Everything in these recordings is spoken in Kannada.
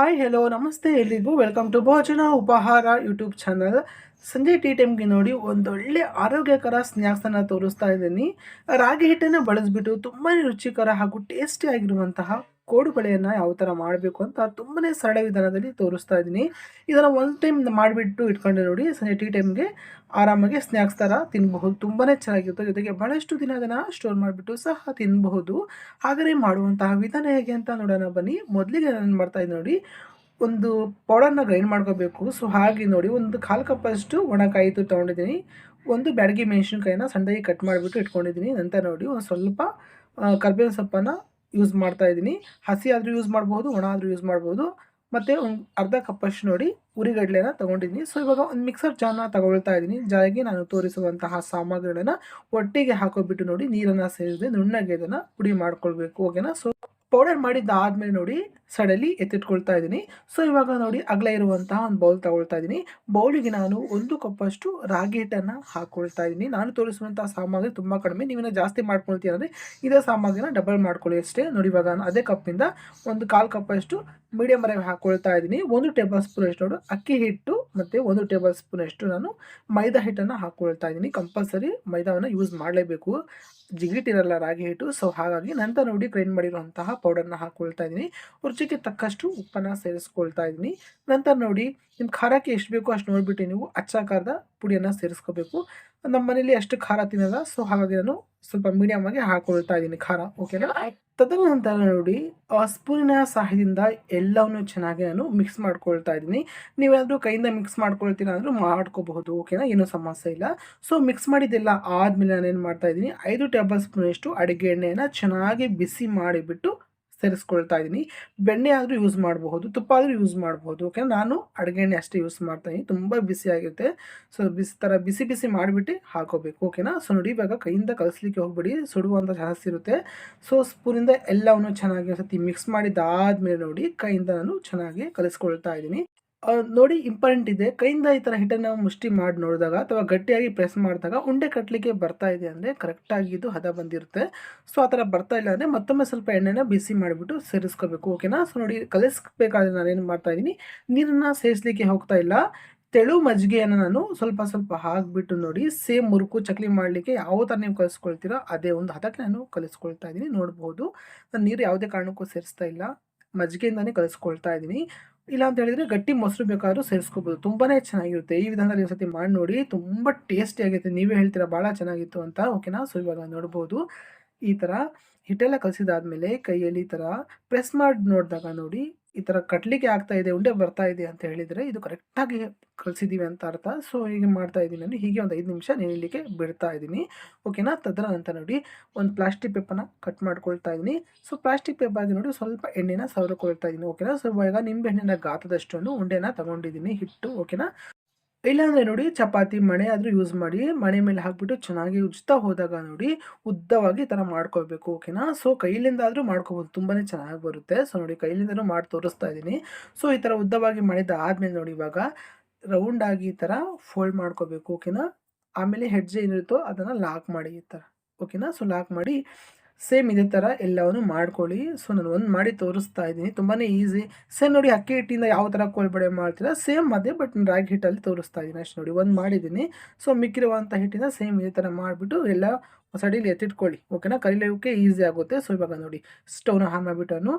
ಹಾಯ್ ಹೆಲೋ ನಮಸ್ತೆ. ಎಲ್ಲಿಗೂ ವೆಲ್ಕಮ್ ಟು ಭೋಜನ ಉಪಹಾರ ಯೂಟ್ಯೂಬ್ ಚಾನಲ್ ಸಂಜೆ ಟೀ ಟೈಮ್ಗೆ ನೋಡಿ ಒಂದೊಳ್ಳೆ ಆರೋಗ್ಯಕರ ಸ್ನ್ಯಾಕ್ಸನ್ನು ತೋರಿಸ್ತಾ ಇದ್ದೀನಿ. ರಾಗಿ ಹಿಟ್ಟನ್ನು ಬಳಸಿಬಿಟ್ಟು ತುಂಬಾ ರುಚಿಕರ ಹಾಗೂ ಟೇಸ್ಟಿ ಆಗಿರುವಂತಹ ಕೋಡುಬಳೆಯನ್ನು ಯಾವ ಥರ ಮಾಡಬೇಕು ಅಂತ ತುಂಬನೇ ಸರಳ ವಿಧಾನದಲ್ಲಿ ತೋರಿಸ್ತಾ ಇದ್ದೀನಿ. ಇದನ್ನು ಒಂದು ಟೈಮ್ ಮಾಡಿಬಿಟ್ಟು ಇಟ್ಕೊಂಡೆ ನೋಡಿ, ಸಂಜೆ ಟೀ ಟೈಮ್ಗೆ ಆರಾಮಾಗಿ ಸ್ನ್ಯಾಕ್ಸ್ ಥರ ತಿನ್ನಬಹುದು ತುಂಬಾ ಚೆನ್ನಾಗಿರುತ್ತೆ. ಜೊತೆಗೆ ಭಾಳಷ್ಟು ದಿನ ಅದನ್ನು ಸ್ಟೋರ್ ಮಾಡಿಬಿಟ್ಟು ಸಹ ತಿನ್ನಬಹುದು ಹಾಗೆಯೇ ಮಾಡುವಂತಹ ವಿಧಾನ ಹೇಗೆ ಅಂತ ನೋಡೋಣ ಬನ್ನಿ. ಮೊದಲಿಗೆ ನಾನು ಮಾಡ್ತಾ ಇದ್ದೀನಿ ನೋಡಿ, ಒಂದು ಪೌಡರ್ನ ಗ್ರೈಂಡ್ ಮಾಡ್ಕೋಬೇಕು. ಸೊ ಹಾಗೆ ನೋಡಿ, ಒಂದು ಕಾಲು ಕಪ್ಪಷ್ಟು ಒಣಕಾಯಿ ತೊಗೊಂಡಿದ್ದೀನಿ. ಒಂದು ಬ್ಯಾಡಗಿ ಮೆಣಸಿನ್ಕಾಯಿನ ಸಣ್ಣದಾಗಿ ಕಟ್ ಮಾಡಿಬಿಟ್ಟು ಇಟ್ಕೊಂಡಿದ್ದೀನಿ. ನಂತರ ನೋಡಿ, ಒಂದು ಸ್ವಲ್ಪ ಕರ್ಬೇವಿನ ಸೊಪ್ಪನ್ನು ಯೂಸ್ ಮಾಡ್ತಾ ಇದ್ದೀನಿ. ಹಸಿ ಆದರೂ ಯೂಸ್ ಮಾಡ್ಬೋದು, ಒಣ ಆದರೂ ಯೂಸ್ ಮಾಡ್ಬೋದು. ಮತ್ತು ಒಂದು ಅರ್ಧ ಕಪ್ಪಷ್ಟು ನೋಡಿ ಉರಿಗಡ್ಲೆನ ತೊಗೊಂಡಿದ್ದೀನಿ. ಸೊ ಇವಾಗ ಒಂದು ಮಿಕ್ಸರ್ ಜಾರ್ನ ತಗೊಳ್ತಾ ಇದ್ದೀನಿ. ಜಾರಿಗೆ ನಾನು ತೋರಿಸುವಂತಹ ಸಾಮಗ್ರಿಗಳನ್ನು ಒಟ್ಟಿಗೆ ಹಾಕೋಬಿಟ್ಟು ನೋಡಿ ನೀರನ್ನು ಸೇರಿಸಿ ನುಣ್ಣಗೆ ಇದನ್ನು ಪುಡಿ ಮಾಡ್ಕೊಳ್ಬೇಕು. ಓಕೆನಾ ಸೊ ಪೌಡರ್ ಮಾಡಿದ್ದಾದ್ಮೇಲೆ ನೋಡಿ ಸಡಲಿ ಎತ್ತಿಟ್ಕೊಳ್ತಾ ಇದ್ದೀನಿ. ಸೊ ಇವಾಗ ನೋಡಿ ಅಗಲ ಇರುವಂತಹ ಒಂದು ಬೌಲ್ ತಗೊಳ್ತಾ ಇದ್ದೀನಿ. ಬೌಲಿಗೆ ನಾನು ಒಂದು ಕಪ್ಪಷ್ಟು ರಾಗಿ ಹಿಟ್ಟನ್ನು ಹಾಕ್ಕೊಳ್ತಾ ಇದ್ದೀನಿ. ನಾನು ತೋರಿಸುವಂಥ ಸಾಮಗ್ರಿ ತುಂಬ ಕಡಿಮೆ. ನೀವಿನ ಜಾಸ್ತಿ ಮಾಡ್ಕೊಳ್ತೀರ ಅಂದರೆ ಇದೇ ಸಾಮಗ್ರಿನ ಡಬಲ್ ಮಾಡ್ಕೊಳ್ಳಿ ಅಷ್ಟೇ. ನೋಡಿ ಇವಾಗ ನಾನು ಅದೇ ಕಪ್ಪಿಂದ ಒಂದು ಕಾಲು ಕಪ್ಪಷ್ಟು ಮೀಡಿಯಮ್ ರವೆ ಹಾಕ್ಕೊಳ್ತಾ ಇದ್ದೀನಿ. ಒಂದು ಟೇಬಲ್ ಸ್ಪೂನ್ ಅಷ್ಟು ನೋಡು ಅಕ್ಕಿ ಹಿಟ್ಟು ಮತ್ತು ಒಂದು ಟೇಬಲ್ ಸ್ಪೂನಷ್ಟು ನಾನು ಮೈದಾ ಹಿಟ್ಟನ್ನು ಹಾಕ್ಕೊಳ್ತಾ ಇದ್ದೀನಿ. ಕಂಪಲ್ಸರಿ ಮೈದಾವನ್ನು ಯೂಸ್ ಮಾಡಲೇಬೇಕು. ಜಿಗಿಟಿರಲ್ಲ ರಾಗಿ ಹಿಟ್ಟು ಸೊ ಹಾಗಾಗಿ ನಂತರ ನೋಡಿ ಗ್ರೈಂಡ್ ಮಾಡಿರುವಂತಹ ಪೌಡರ್ನ ಹಾಕ್ಕೊಳ್ತಾ ಇದ್ದೀನಿ. ರುಚಿಗೆ ತಕ್ಕಷ್ಟು ಉಪ್ಪನ್ನು ಸೇರಿಸ್ಕೊಳ್ತಾ ಇದ್ದೀನಿ. ನಂತರ ನೋಡಿ ನಿಮ್ಮ ಖಾರಕ್ಕೆ ಎಷ್ಟು ಬೇಕೋ ಅಷ್ಟು ನೋಡಿಬಿಟ್ಟು ನೀವು ಅಚ್ಚಾಕಾರದ ಪುಡಿಯನ್ನು ಸೇರಿಸ್ಕೋಬೇಕು. ನಮ್ಮ ಮನೇಲಿ ಅಷ್ಟು ಖಾರ ತಿನ್ನಲ್ಲ. ಸೊ ಹಾಗಾಗಿ ನಾನು ಸ್ವಲ್ಪ ಮೀಡಿಯಂ ಆಗಿ ಹಾಕೊಳ್ತಾ ಇದ್ದೀನಿ ಖಾರ ಓಕೆನಾ ತದನಂತರ ನೋಡಿ ಸ್ಪೂನಿನ ಸಹಾಯದಿಂದ ಎಲ್ಲವನ್ನು ಚೆನ್ನಾಗಿ ನಾನು ಮಿಕ್ಸ್ ಮಾಡ್ಕೊಳ್ತಾ ಇದ್ದೀನಿ. ನೀವೇನಾದರೂ ಕೈಯಿಂದ ಮಿಕ್ಸ್ ಮಾಡ್ಕೊಳ್ತೀರಾ ಅಂದರೂ ಮಾಡ್ಕೋಬಹುದು ಓಕೆನಾ ಏನೂ ಸಮಸ್ಯೆ ಇಲ್ಲ. ಸೊ ಮಿಕ್ಸ್ ಮಾಡಿದ್ದೆಲ್ಲ ಆದಮೇಲೆ ಏನು ಮಾಡ್ತಾ ಇದ್ದೀನಿ ಐದು ಟೇಬಲ್ ಸ್ಪೂನಷ್ಟು ಅಡುಗೆ ಎಣ್ಣೆಯನ್ನು ಚೆನ್ನಾಗಿ ಬಿಸಿ ಮಾಡಿಬಿಟ್ಟು ಸೇರಿಸ್ಕೊಳ್ತಾ ಇದ್ದೀನಿ. ಬೆಣ್ಣೆ ಆದರೂ ಯೂಸ್ ಮಾಡಬಹುದು, ತುಪ್ಪ ಆದರೂ ಯೂಸ್ ಮಾಡಬಹುದು ಓಕೆ ನಾನು ಅಡುಗೆ ಎಣ್ಣೆ ಅಷ್ಟೇ ಯೂಸ್ ಮಾಡ್ತಾ ಇದ್ದೀನಿ. ತುಂಬ ಬಿಸಿಯಾಗಿರುತ್ತೆ ಸೊ ಬಿಸಿ ಥರ ಬಿಸಿ ಬಿಸಿ ಮಾಡಿಬಿಟ್ಟು ಹಾಕೋಬೇಕು ಓಕೆನಾ ಸೊ ನೋಡಿ ಇವಾಗ ಕೈಯಿಂದ ಕಲಿಸ್ಲಿಕ್ಕೆ ಹೋಗ್ಬಿಡಿ ಸುಡುವಂಥ ಜಾಸ್ತಿ ಇರುತ್ತೆ. ಸೊ ಸ್ಪೂನಿಂದ ಎಲ್ಲವನ್ನು ಚೆನ್ನಾಗಿ ಸತಿ ಮಿಕ್ಸ್ ಮಾಡಿದ್ದಾದ್ಮೇಲೆ ನೋಡಿ ಕೈಯಿಂದ ನಾನು ಚೆನ್ನಾಗಿ ಕಲಿಸ್ಕೊಳ್ತಾ ಇದ್ದೀನಿ. ನೋಡಿ ಇಂಪಾರ್ಟೆಂಟ್ ಇದೆ. ಕೈಯಿಂದ ಈ ಥರ ಹಿಟ್ಟನ್ನು ನಾವು ಮುಷ್ಟಿ ಮಾಡಿ ನೋಡಿದಾಗ ಅಥವಾ ಗಟ್ಟಿಯಾಗಿ ಪ್ರೆಸ್ ಮಾಡಿದಾಗ ಉಂಡೆ ಕಟ್ಟಲಿಕ್ಕೆ ಬರ್ತಾ ಇದೆ ಅಂದರೆ ಕರೆಕ್ಟಾಗಿ ಇದು ಹದ ಬಂದಿರುತ್ತೆ. ಸೊ ಆ ಥರ ಬರ್ತಾ ಇಲ್ಲ ಅಂದರೆ ಮತ್ತೊಮ್ಮೆ ಸ್ವಲ್ಪ ಎಣ್ಣೆನ ಬಿಸಿ ಮಾಡಿಬಿಟ್ಟು ಸೇರಿಸ್ಕೋಬೇಕು. ಓಕೆನಾ ಸೊ ನೋಡಿ ಕಲಿಸ್ಬೇಕಾದ್ರೆ ನಾನು ಏನು ಮಾಡ್ತಾ ಇದ್ದೀನಿ ನೀರನ್ನು ಸೇರಿಸಲಿಕ್ಕೆ ಹೋಗ್ತಾ ಇಲ್ಲ. ತೆಳು ಮಜ್ಜಿಗೆಯನ್ನು ನಾನು ಸ್ವಲ್ಪ ಸ್ವಲ್ಪ ಹಾಕಿಬಿಟ್ಟು ನೋಡಿ ಸೇಮ್ ಮುರುಕು ಚಕ್ಲಿ ಮಾಡಲಿಕ್ಕೆ ಯಾವ ಥರ ನೀವು ಕಲಿಸ್ಕೊಳ್ತೀರೋ ಅದೇ ಒಂದು ಹದಕ್ಕೆ ನಾನು ಕಲಿಸ್ಕೊಳ್ತಾ ಇದ್ದೀನಿ ನೋಡ್ಬೋದು. ನಾನು ನೀರು ಯಾವುದೇ ಕಾರಣಕ್ಕೂ ಸೇರಿಸ್ತಾ ಇಲ್ಲ. ಮಜ್ಜಿಗೆಯಿಂದನೇ ಕಲಿಸ್ಕೊಳ್ತಾ ಇದ್ದೀನಿ ಇಲ್ಲ ಅಂತ ಹೇಳಿದ್ರೆ ಗಟ್ಟಿ ಮೊಸರು ಬೇಕಾದ್ರೂ ಸೇರಿಸ್ಕೋಬೋದು. ತುಂಬಾ ಚೆನ್ನಾಗಿರುತ್ತೆ. ಈ ವಿಧಾನದಲ್ಲಿ ಒಂದು ಸತಿ ಮಾಡಿ ನೋಡಿ, ತುಂಬ ಟೇಸ್ಟಿ ನೀವೇ ಹೇಳ್ತೀರಾ, ಭಾಳ ಚೆನ್ನಾಗಿತ್ತು ಅಂತ. ಓಕೆನಾ ಸೊ ಇವಾಗ ನೋಡ್ಬೋದು. ಈ ಥರ ಹಿಟ್ಟೆಲ್ಲ ಕಲಸಿದಾದ್ಮೇಲೆ ಕೈಯಲ್ಲಿ ಈ ಥರ ಪ್ರೆಸ್ ಮಾಡಿ ನೋಡಿದಾಗ ನೋಡಿ ಈ ಥರ ಕಟ್ಲಿಕ್ಕೆ ಆಗ್ತಾ ಇದೆ, ಉಂಡೆ ಬರ್ತಾ ಇದೆ ಅಂತ ಹೇಳಿದರೆ ಇದು ಕರೆಕ್ಟಾಗಿ ಕಲಿಸಿದ್ದೀವಿ ಅಂತ ಅರ್ಥ. ಸೊ ಹೀಗೆ ಮಾಡ್ತಾ ಇದ್ದೀನಿ ನಾನು. ಹೀಗೆ ಒಂದು ಐದು ನಿಮಿಷ ನೀಡಲಿಕ್ಕೆ ಬಿಡ್ತಾ ಇದ್ದೀನಿ. ಓಕೆನಾ ತದರ ನಂತರ ನೋಡಿ ಒಂದು ಪ್ಲಾಸ್ಟಿಕ್ ಪೇಪರ್ನ ಕಟ್ ಮಾಡ್ಕೊಳ್ತಾ ಇದ್ದೀನಿ. ಸೊ ಪ್ಲಾಸ್ಟಿಕ್ ಪೇಪರ್ಗೆ ನೋಡಿ ಸ್ವಲ್ಪ ಎಣ್ಣೆನ ಸವರ್ಕೊಳ್ತಾ ಇದ್ದೀನಿ. ಓಕೆನಾ ಸೊ ಇವಾಗ ನಿಂಬೆ ಹಣ್ಣಿನ ಗಾತ್ರದಷ್ಟು ಉಂಡೆನ ತಗೊಂಡಿದ್ದೀನಿ ಹಿಟ್ಟು. ಓಕೆನಾ ಇಲ್ಲಾಂದರೆ ನೋಡಿ ಚಪಾತಿ, ಮಣೆ ಆದರೂ ಯೂಸ್ ಮಾಡಿ, ಮಣೆ ಮೇಲೆ ಹಾಕ್ಬಿಟ್ಟು ಚೆನ್ನಾಗಿ ಉಜ್ತಾ ಹೋದಾಗ ನೋಡಿ ಉದ್ದವಾಗಿ ಈ ಥರ ಮಾಡ್ಕೋಬೇಕು ಓಕೆನಾ ಸೊ ಕೈಲಿಂದ ಆದರೂ ಮಾಡ್ಕೋಬೋದು ತುಂಬಾ ಚೆನ್ನಾಗಿ ಬರುತ್ತೆ. ಸೊ ನೋಡಿ ಕೈಲಿಂದನೂ ಮಾಡಿ ತೋರಿಸ್ತಾ ಇದ್ದೀನಿ. ಸೊ ಈ ಥರ ಉದ್ದವಾಗಿ ಮಾಡಿದ ಆದಮೇಲೆ ನೋಡಿ ಇವಾಗ ರೌಂಡಾಗಿ ಈ ಥರ ಫೋಲ್ಡ್ ಮಾಡ್ಕೋಬೇಕು ಓಕೆನಾ ಆಮೇಲೆ ಹೆಡ್ಜ್ ಏನಿರುತ್ತೋ ಅದನ್ನು ಲಾಕ್ ಮಾಡಿ ಈ ಥರ ಓಕೆನಾ ಸೊ ಲಾಕ್ ಮಾಡಿ ಸೇಮ್ ಇದೇ ಥರ ಎಲ್ಲವನ್ನು ಮಾಡ್ಕೊಳ್ಳಿ. ಸೊ ನಾನು ಒಂದು ಮಾಡಿ ತೋರಿಸ್ತಾ ಇದ್ದೀನಿ. ತುಂಬಾ ಈಸಿ ಸೇಮ್ ನೋಡಿ ಅಕ್ಕಿ ಹಿಟ್ಟಿಂದ ಯಾವ ಥರ ಕೋಲ್ಬಡೆ ಮಾಡ್ತೀರಾ? ಸೇಮ್ ಅದೇ ಬಟ್ ರಾಗಿ ಹಿಟ್ಟಲ್ಲಿ ತೋರಿಸ್ತಾ ಇದ್ದೀನಿ ಅಷ್ಟು ನೋಡಿ. ಒಂದು ಮಾಡಿದ್ದೀನಿ. ಸೊ ಮಿಕ್ಕಿರುವಂಥ ಹಿಟ್ಟಿಂದ ಸೇಮ್ ಇದೇ ಥರ ಮಾಡಿಬಿಟ್ಟು ಎಲ್ಲ ಸಡಿಲಿ ಎತ್ತಿಟ್ಕೊಳ್ಳಿ ಓಕೆನಾ ಕರಿಲಿಕ್ಕೆ ಈಸಿ ಆಗುತ್ತೆ. ಸೊ ಇವಾಗ ನೋಡಿ ಸ್ಟವ್ನ ಆನ್ ಮಾಡಿಬಿಟ್ಟು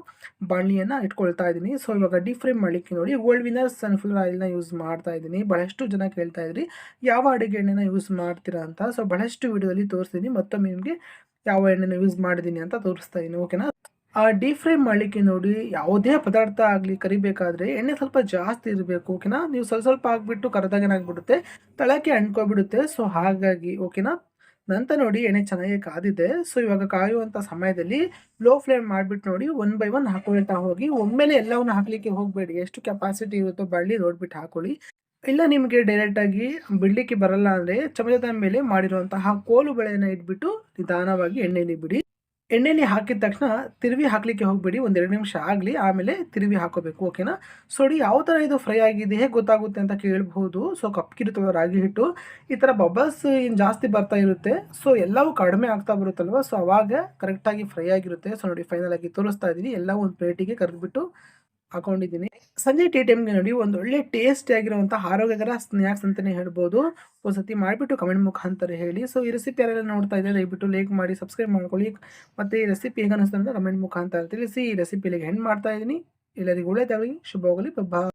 ಬಾಣಲಿಯನ್ನು ಇಟ್ಕೊಳ್ತಾ ಇದ್ದೀನಿ. ಸೊ ಇವಾಗ ಡೀಪ್ ಫ್ರೈ ಮಾಡಲಿಕ್ಕೆ ನೋಡಿ ಗೋಲ್ಡ್ ವಿನರ್ ಸನ್ಫ್ಲವರ್ ಆಯಿಲ್ನ ಯೂಸ್ ಮಾಡ್ತಾ ಇದ್ದೀನಿ. ಬಹಳಷ್ಟು ಜನ ಕೇಳ್ತಾ ಇದ್ರಿ, ಯಾವ ಅಡುಗೆ ಎಣ್ಣೆನ ಯೂಸ್ ಮಾಡ್ತೀರಾ ಅಂತ? ಸೊ ಬಹಳಷ್ಟು ವಿಡಿಯೋದಲ್ಲಿ ತೋರಿಸ್ತೀನಿ. ಮತ್ತೊಮ್ಮೆ ನಿಮಗೆ ಯಾವ ಎಣ್ಣೆನ ಯೂಸ್ ಮಾಡಿದ್ದೀನಿ ಅಂತ ತೋರಿಸ್ತಾ ಇದ್ದೀನಿ ಓಕೆನಾ ಆ ಡೀಪ್ ಫ್ರೈ ಮಾಡಲಿಕ್ಕೆ ನೋಡಿ, ಯಾವುದೇ ಪದಾರ್ಥ ಆಗಲಿ, ಕರಿಬೇಕಾದ್ರೆ ಎಣ್ಣೆ ಸ್ವಲ್ಪ ಜಾಸ್ತಿ ಇರಬೇಕು ಓಕೆನಾ ನೀವು ಸ್ವಲ್ಪ ಸ್ವಲ್ಪ ಹಾಕ್ಬಿಟ್ಟು ಕರೆದಾಗ ಏನಾಗ್ಬಿಡುತ್ತೆ ತಳಕ್ಕೆ ಅಂಟ್ಕೊಬಿಡುತ್ತೆ. ಸೊ ಹಾಗಾಗಿ ಓಕೆನಾ ನಂತರ ನೋಡಿ ಎಣ್ಣೆ ಚೆನ್ನಾಗಿ ಕಾದಿದೆ. ಸೊ ಇವಾಗ ಕಾಯುವಂಥ ಸಮಯದಲ್ಲಿ ಲೋ ಫ್ಲೇಮ್ ಮಾಡಿಬಿಟ್ಟು ನೋಡಿ ಒನ್ ಬೈ ಒನ್ ಹಾಕೊಳ್ತಾ ಹೋಗಿ. ಒಮ್ಮೆಲೆ ಎಲ್ಲವನ್ನು ಹಾಕಲಿಕ್ಕೆ ಹೋಗಬೇಡಿ. ಎಷ್ಟು ಕೆಪಾಸಿಟಿ ಇರುತ್ತೋ ಬಳ್ಳಿ ನೋಡ್ಬಿಟ್ಟು ಹಾಕೊಳ್ಳಿ. ಇಲ್ಲ ನಿಮಗೆ ಡೈರೆಕ್ಟಾಗಿ ಬಿಡಲಿಕ್ಕೆ ಬರಲ್ಲ ಅಂದರೆ ಚಮಚದ ಮೇಲೆ ಮಾಡಿರುವಂತಹ ಕೋಲು ಬೆಳೆಯನ್ನ ಇಟ್ಬಿಟ್ಟು ನಿಧಾನವಾಗಿ ಎಣ್ಣೆಯಲ್ಲಿ ಬಿಡಿ. ಎಣ್ಣೆಲಿ ಹಾಕಿದ ತಕ್ಷಣ ತಿರುವಿ ಹಾಕಲಿಕ್ಕೆ ಹೋಗಬೇಡಿ, ಒಂದೆರಡು ನಿಮಿಷ ಆಗಲಿ, ಆಮೇಲೆ ತಿರುವಿ ಹಾಕೋಬೇಕು ಓಕೆನಾ ಸೊ ಯಾವ ಥರ ಇದು ಫ್ರೈ ಆಗಿದೆ, ಹೇಗೆ ಗೊತ್ತಾಗುತ್ತೆ ಅಂತ ಕೇಳಬಹುದು. ಸೊ ಕಪ್ಪಿರುತ್ತಲ್ವ ರಾಗಿ ಹಿಟ್ಟು, ಈ ಥರ ಬಬಲ್ಸ್ ಏನು ಜಾಸ್ತಿ ಬರ್ತಾ ಇರುತ್ತೆ. ಸೊ ಎಲ್ಲವೂ ಕಡಿಮೆ ಆಗ್ತಾ ಬರುತ್ತಲ್ವ? ಸೊ ಅವಾಗ ಕರೆಕ್ಟಾಗಿ ಫ್ರೈ ಆಗಿರುತ್ತೆ. ಸೊ ನೋಡಿ ಫೈನಲ್ ಆಗಿ ತೋರಿಸ್ತಾ ಇದ್ದೀನಿ. ಎಲ್ಲ ಒಂದು ಪ್ಲೇಟಿಗೆ ಕರೆದ್ಬಿಟ್ಟು ಹಾಕೊಂಡಿದ್ದೀನಿ. ಸಂಜೆ ಟೀ ಟೈಮ್ಗೆ ನೋಡಿ, ಒಂದು ಒಳ್ಳೆ ಟೇಸ್ಟಿ ಆಗಿರುವಂಥ ಆರೋಗ್ಯಕರ ಸ್ನ್ಯಾಕ್ಸ್ ಅಂತಲೇ ಹೇಳ್ಬೋದು. ಒಂದು ಸತಿ ಮಾಡಿಬಿಟ್ಟು ಕಮೆಂಟ್ ಮುಖಾಂತರ ಹೇಳಿ. ಸೊ ಈ ರೆಸಿಪಿ ಯಾರೆಲ್ಲ ನೋಡ್ತಾ ಇದ್ದಾರೆ, ದಯವಿಟ್ಟು ಲೈಕ್ ಮಾಡಿ ಸಬ್ಸ್ಕ್ರೈಬ್ ಮಾಡ್ಕೊಳ್ಳಿ. ಮತ್ತು ಈ ರೆಸಿಪಿ ಹೇಗೆ ಅನಿಸ್ತು ಕಮೆಂಟ್ ಮುಖಾಂತರ ತಿಳಿಸಿ. ಈ ರೆಸಿಪಿಲಿಗೆ ಹೆಣ್ಣು ಮಾಡ್ತಾ ಇದ್ದೀನಿ. ಎಲ್ಲರಿಗೂ ಒಳ್ಳೆಯದಾಗಲಿ. ಶುಭವಾಗಲಿ. ಬಬ್ಬಾ